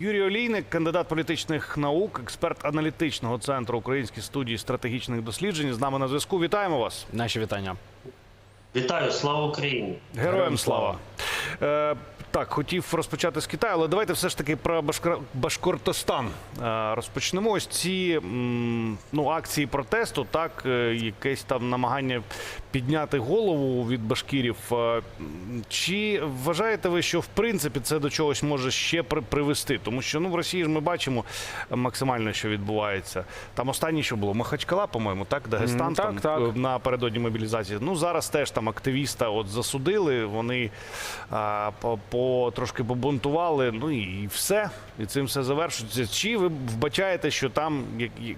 Юрій Олійник, кандидат політичних наук, експерт аналітичного центру Української студії стратегічних досліджень. З нами на зв'язку. Вітаємо вас. Наші вітання. Вітаю, слава Україні! Героям Героям слава. Так, хотів розпочати з Китаю, але давайте все ж таки про Башкор... Башкортостан е, розпочнемо. Ось ці ну, акції протесту, так, е, якесь там намагання підняти голову від башкірів. Е, чи вважаєте ви, що в принципі це до чогось може ще привести? Тому що ну, в Росії ж ми бачимо максимально, що відбувається. Там останнє, що було Махачкала, по-моєму, так, Дагестан М, так, там, так. напередодні мобілізації. Ну зараз теж там активіста от засудили. Вони а, по, трошки побунтували. Ну і, все. І цим все завершується. Чи ви вбачаєте, що там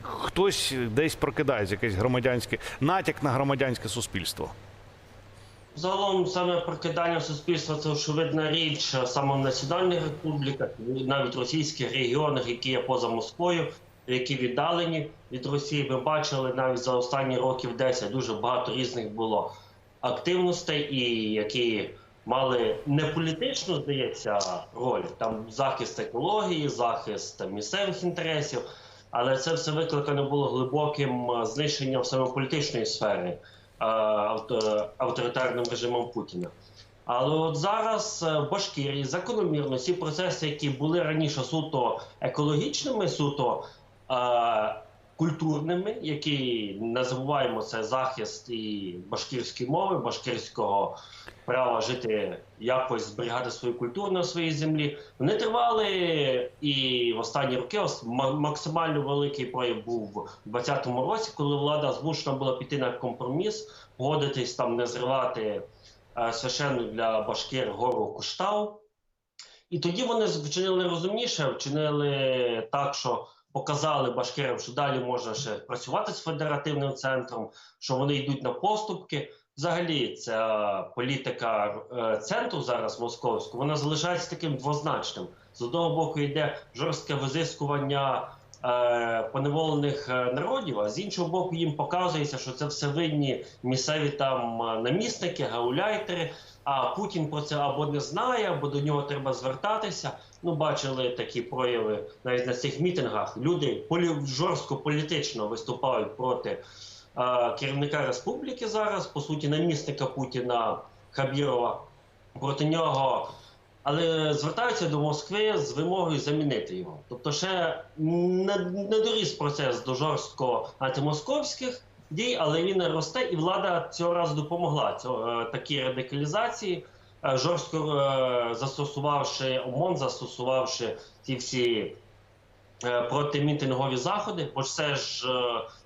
хтось десь прокидається, якесь громадянське натяк на громадянське суспільство? Загалом саме прокидання суспільства це очевидна річ саме в національних республіках, навіть російських регіонах, які є поза Москвою, які віддалені від Росії. Ми бачили навіть за останні років 10 дуже багато різних було активностей, і які мали не політичну, здається, роль там захист екології, захист там, місцевих інтересів. Але це все викликано було глибоким е, знищенням саме політичної сфери е, авторитарним режимом Путіна. Але от зараз е, в Башкірії закономірно ці процеси, які були раніше суто екологічними, суто культурними, які не забуваємо це захист і башкірської мови, башкірського права жити якось зберігати свою культуру на своїй землі. Вони тривали і в останні роки максимально великий прояв був у 2020 році, коли влада змушена була піти на компроміс, погодитись там не зривати е, священну для башкир гору Куштау. І тоді вони вчинили розумніше, вчинили так, що показали башкирам, що далі можна ще працювати з федеративним центром, що вони йдуть на поступки. Взагалі, ця політика е, центру зараз московського, вона залишається таким двозначним. З одного боку йде жорстке визискування поневолених е, народів, а з іншого боку, їм показується, що це все винні місцеві там е, намісники, гауляйтери. А Путін про це або не знає, або до нього треба звертатися. Ну, бачили такі прояви навіть на цих мітингах. Люди полі жорстко політично виступають проти е, керівника республіки зараз, по суті, намісника Путіна Хабірова. Проти нього, але звертаються до Москви з вимогою замінити його. Тобто, ще не, не доріс процес до жорстко антимосковських дій, але він росте, і влада цього разу допомогла е, такій радикалізації, е, жорстко е, застосувавши ОМОН, застосувавши ті всі протимітингові заходи, бо це ж,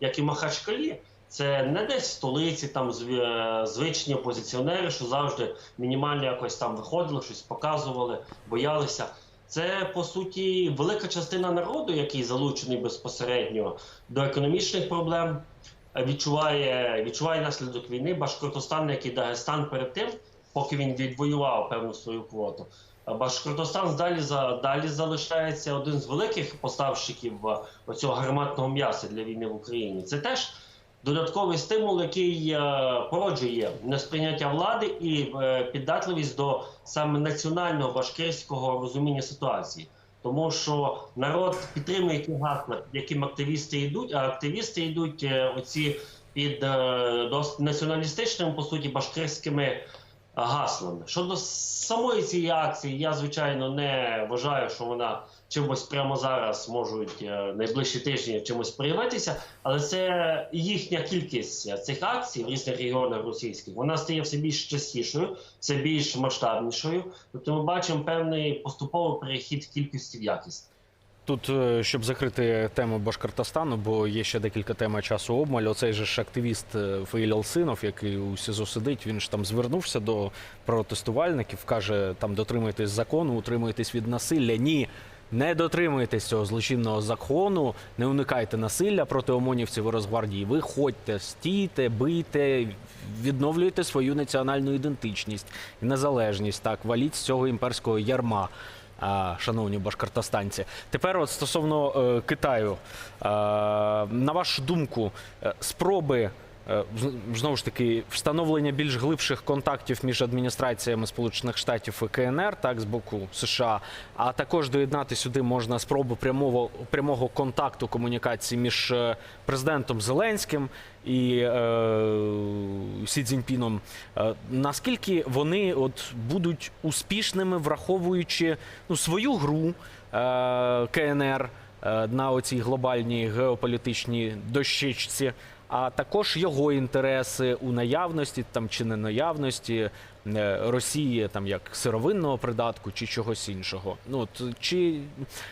як і Махачкалі, це не десь в столиці, там е, звичні опозиціонери, що завжди мінімально якось там виходили, щось показували, боялися. Це по суті велика частина народу, який залучений безпосередньо до економічних проблем, відчуває, відчуває наслідок війни. Башкортостан, як і Дагестан перед тим, поки він відвоював певну свою квоту. Башкортостан далі далі залишається один з великих поставщиків е, оцього гарматного м'яса для війни в Україні. Це теж додатковий стимул, який е, породжує несприйняття влади і е, піддатливість до саме національного башкирського розуміння ситуації. Тому що народ підтримує ті гасла, під яким активісти йдуть, а активісти йдуть е, оці під націоналістичними, по суті, башкирськими гаслами. Щодо самої цієї акції, я звичайно не вважаю, що вона чимось прямо зараз можуть е, найближчі тижні чимось проявитися, але це їхня кількість цих акцій в різних регіонах російських. Вона стає все більш частішою, все більш масштабнішою. Тобто ми бачимо певний поступовий перехід кількості в якість. Тут, е, щоб закрити тему Башкортостану, бо є ще декілька тем часу обмаль. Оцей же ж активіст е, Фаїль Алсинов, який у СІЗО сидить, він ж там звернувся до протестувальників, каже, там дотримуйтесь закону, утримуйтесь від насилля. Ні. Не дотримуйтесь цього злочинного закону, не уникайте насилля проти омонівців і Росгвардії. Ви ходьте, стійте, бийте, відновлюйте свою національну ідентичність і незалежність. Так, валіть з цього імперського ярма. шановні башкортостанці. Тепер, от стосовно е, Китаю, е, на вашу думку, е, спроби знову ж таки встановлення більш глибших контактів між адміністраціями Сполучених Штатів і КНР, так з боку США, а також доєднати сюди можна спробу прямого прямого контакту комунікації між е, президентом Зеленським і е, Сі Цзіньпіном. Е, наскільки вони от будуть успішними, враховуючи ну, свою гру е, КНР е, на оцій глобальній геополітичній дощечці, а також його інтереси у наявності там чи не наявності е, Росії, там як сировинного придатку чи чогось іншого. Ну от чи,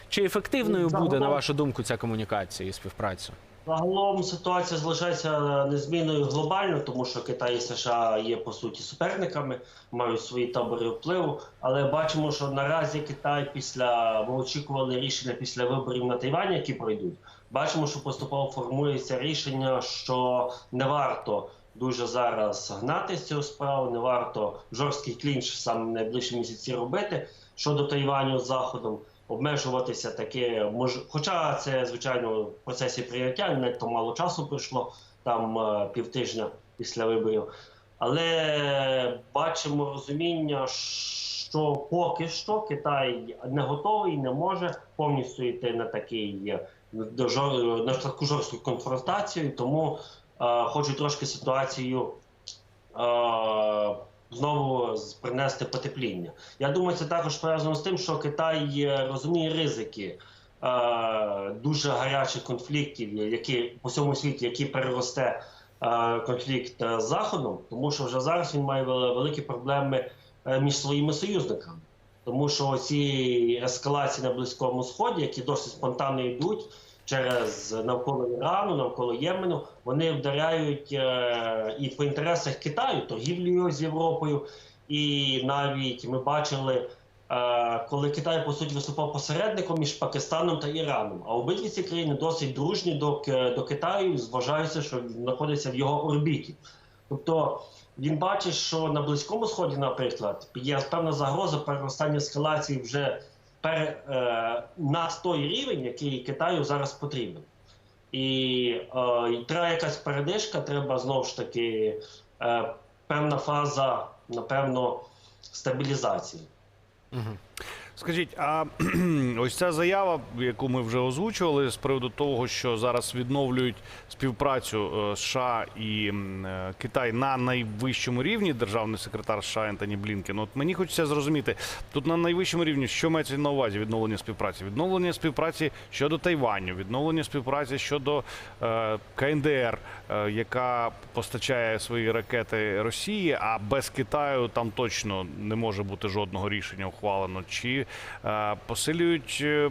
чи ефективною Ну, буде на вашу думку ця комунікація і співпраця? Загалом ситуація залишається незмінною глобально, тому що Китай і США є по суті суперниками, мають свої табори впливу. Але бачимо, що наразі Китай після ми очікували рішення після виборів на Тайвані, які пройдуть. Бачимо, що поступово формується рішення, що не варто дуже зараз гнати з цього справу, не варто жорсткий клінч саме найближчі місяці робити щодо Тайваню з заходом обмежуватися таке мож... Хоча це звичайно в процесі прийняття, не то мало часу пройшло там е, півтижня після виборів. Але бачимо розуміння, що поки що Китай не готовий, не може повністю йти на такий на таку жорстку конфронтацію, тому е, хочу трошки ситуацію е, знову принести потепління. Я думаю, це також пов'язано з тим, що Китай е, розуміє ризики е, дуже гарячих конфліктів, які по всьому світі, які переросте е, конфлікт е, з Заходом, тому що вже зараз він має великі проблеми е, між своїми союзниками. Тому що ці ескалації на Близькому Сході, які досить спонтанно йдуть через навколо Ірану, навколо Ємену, вони вдаряють е, і по інтересах Китаю, торгівлею з Європою. І навіть ми бачили, е, коли Китай по суті виступав посередником між Пакистаном та Іраном. А обидві ці країни досить дружні до, до Китаю, зважаючи, що знаходяться в його орбіті. Тобто він бачить, що на Близькому Сході, наприклад, є певна загроза переростання ескалації вже пер, е, на той рівень, який Китаю зараз потрібен. І е, треба якась передишка, треба знову ж таки е, певна фаза, напевно, стабілізації. Угу. Скажіть, а ось ця заява, яку ми вже озвучували, з приводу того, що зараз відновлюють співпрацю е, США і е, Китай на найвищому рівні, державний секретар США Ентоні Блінкен. От мені хочеться зрозуміти, тут на найвищому рівні, що мається на увазі відновлення співпраці? Відновлення співпраці щодо Тайваню, відновлення співпраці щодо е, КНДР, яка постачає свої ракети Росії, а без Китаю там точно не може бути жодного рішення ухвалено. Чи е, посилюють е,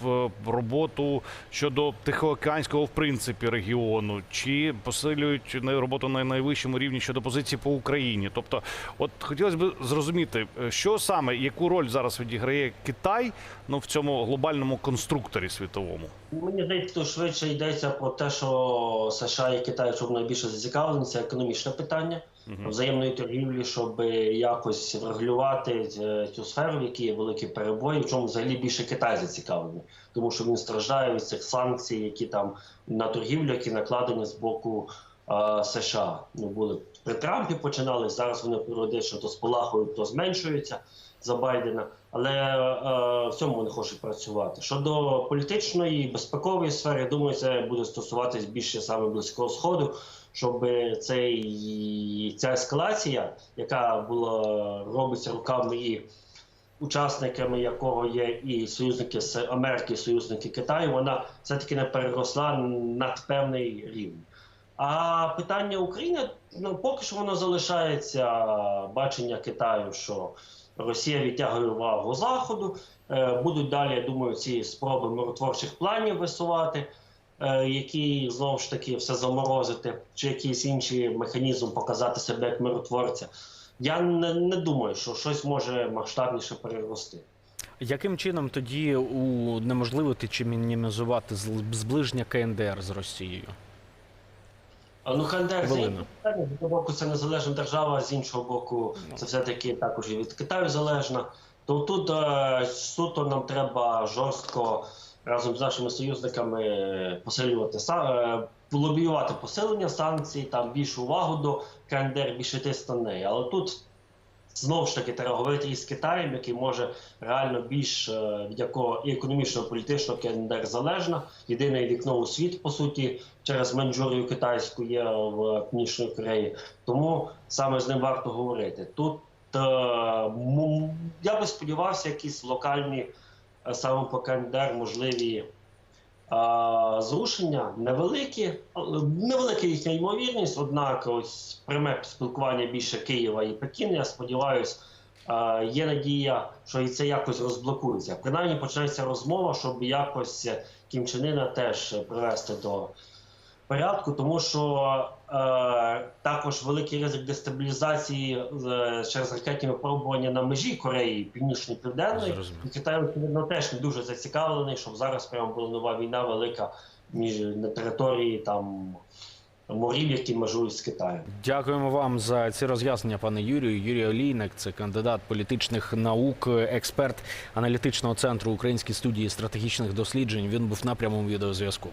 в роботу щодо Тихоокеанського в принципі регіону, чи посилюють роботу на найвищому рівні щодо позиції по Україні? Тобто, от хотілося б зрозуміти, е, що саме яку роль зараз відіграє Китай ну в цьому глобальному конструкторі світовому? Мені здається, швидше йдеться про те, що США і Китай, щоб найбільше зацікавлені, це економічне питання взаємної торгівлі, щоб якось врегулювати е, цю сферу, в якій є великі перебої, в чому взагалі більше Китай зацікавлений, тому що він страждає від цих санкцій, які там на торгівлю, які накладені з боку е, США. Ну були при Трампі починали. Зараз вони періодично то спалахують, то зменшуються за Байдена. Але е, в цьому вони хочуть працювати. Щодо політичної безпекової сфери, я думаю, це буде стосуватись більше саме близького сходу, щоб цей ця ескалація, яка була робиться руками і учасниками якого є і союзники з Америки, і союзники Китаю, вона все таки не переросла над певний рівень. А питання України ну поки що воно залишається бачення Китаю, що Росія відтягує увагу заходу. Е, Будуть далі, я думаю, ці спроби миротворчих планів висувати, е, які знову ж таки все заморозити, чи якийсь інший механізм показати себе як миротворця. Я не, не думаю, що щось може масштабніше перерости. Яким чином тоді унеможливити чи мінімізувати зближення КНДР з Росією? Ну, КНДР з Хвилина. іншого з одного боку це незалежна держава, з іншого боку, це все-таки також і від Китаю залежна. То тут е, суто нам треба жорстко разом з нашими союзниками посилювати са- е, лобіювати посилення санкцій, там більшу увагу до КНДР, більше тиск на неї. Але тут знову ж таки треба говорити із Китаєм, який може реально більш е, від якого і економічно, і політично КНДР залежна. Єдине вікно у світ, по суті, через Маньчжурію китайську є в Північній Кореї. Тому саме з ним варто говорити. Тут е, я би сподівався, якісь локальні е, саме по КНДР можливі зрушення невеликі, невелика їхня ймовірність, однак ось пряме спілкування більше Києва і Пекіна, я сподіваюся, є надія, що і це якось розблокується. Принаймні почнеться розмова, щоб якось Кім Чен Іна теж привести до порядку, тому що е, також великий ризик дестабілізації е, через ракетні випробування на межі Кореї Північної Південної. І Китай очевидно теж не дуже зацікавлений, щоб зараз прямо була нова війна велика між на території там морів, які межують з Китаєм. Дякуємо вам за ці роз'яснення, пане Юрію. Юрій Олійник, це кандидат політичних наук, експерт аналітичного центру Української студії стратегічних досліджень. Він був на прямому відеозв'язку.